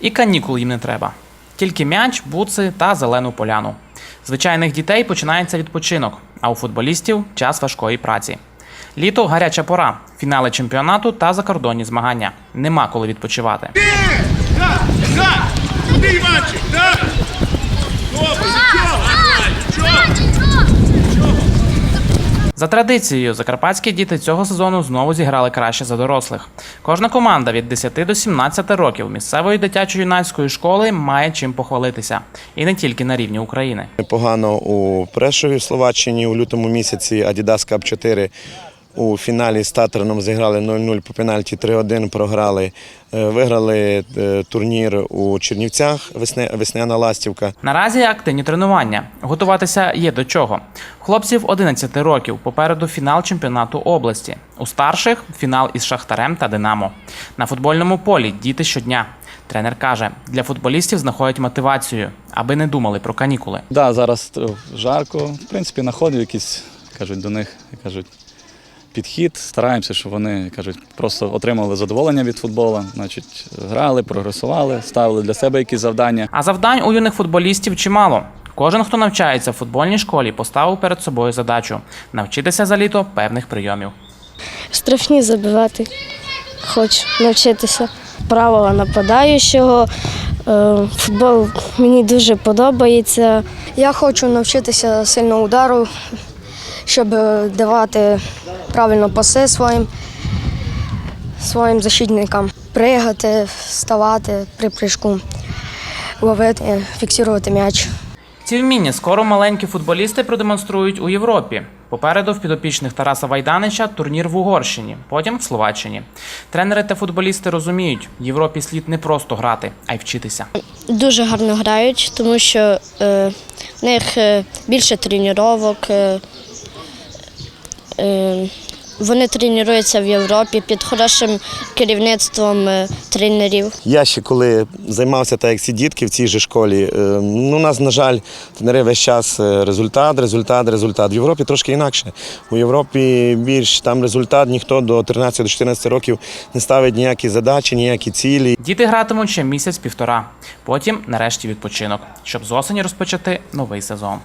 І канікул їм не треба. Тільки м'яч, буци та зелену поляну. Звичайних дітей починається відпочинок, а у футболістів час важкої праці. Літо гаряча пора, фінали чемпіонату та закордонні змагання. Нема коли відпочивати. Так, Да! Туди, Іванчик, так! Добре, За традицією, закарпатські діти цього сезону знову зіграли краще за дорослих. Кожна команда від 10 до 17 років місцевої дитячо-юнацької школи має чим похвалитися, і не тільки на рівні України. Непогано у Прешові Словаччині у лютому місяці Adidas Cup 4 у фіналі з Татраном зіграли 0-0 по пенальті 3-1 програли. Е, Виграли е, турнір у Чернівцях весняна ластівка. Наразі активні тренування. Готуватися є до чого. Хлопців 11 років. Попереду фінал чемпіонату області. У старших фінал із Шахтарем та Динамо. На футбольному полі діти щодня. Тренер каже, для футболістів знаходять мотивацію, аби не думали про канікули. Да, зараз е, жарко. В принципі, знаходив якийсь, кажуть, до них кажуть, підхід. Стараємося, щоб вони кажуть, просто отримали задоволення від футболу. Значить, грали, прогресували, ставили для себе якісь завдання. А завдань у юних футболістів чимало. Кожен, хто навчається в футбольній школі, поставив перед собою задачу навчитися за літо певних прийомів. Штрафні забивати, хочу навчитися. Правила нападаючого. Е, Футбол мені дуже подобається. Я хочу навчитися сильного удару, щоб давати правильно паси своїм, своїм защитникам. Пригати, вставати при прыжку, ловити, фіксувати м'яч. Ці вміння скоро маленькі футболісти продемонструють у Європі. Попереду в підопічних Тараса Вайданича турнір в Угорщині, потім в Словаччині. Тренери та футболісти розуміють, Європі слід не просто грати, а й вчитися. Дуже гарно грають, тому що е, в них е, більше тренувань. Е, е, вони тренуються в Європі під хорошим керівництвом е, тренерів. Я ще коли займався так, як ці дітки в цій же школі, е, ну, у нас, на жаль, тренери весь час е, результат, результат, результат. В Європі трошки інакше. У Європі більш там результат, ніхто до 13-14 років не ставить ніякі задачі, ніякі цілі. Діти гратимуть ще місяць-півтора. Потім, нарешті, відпочинок, щоб з осені розпочати новий сезон.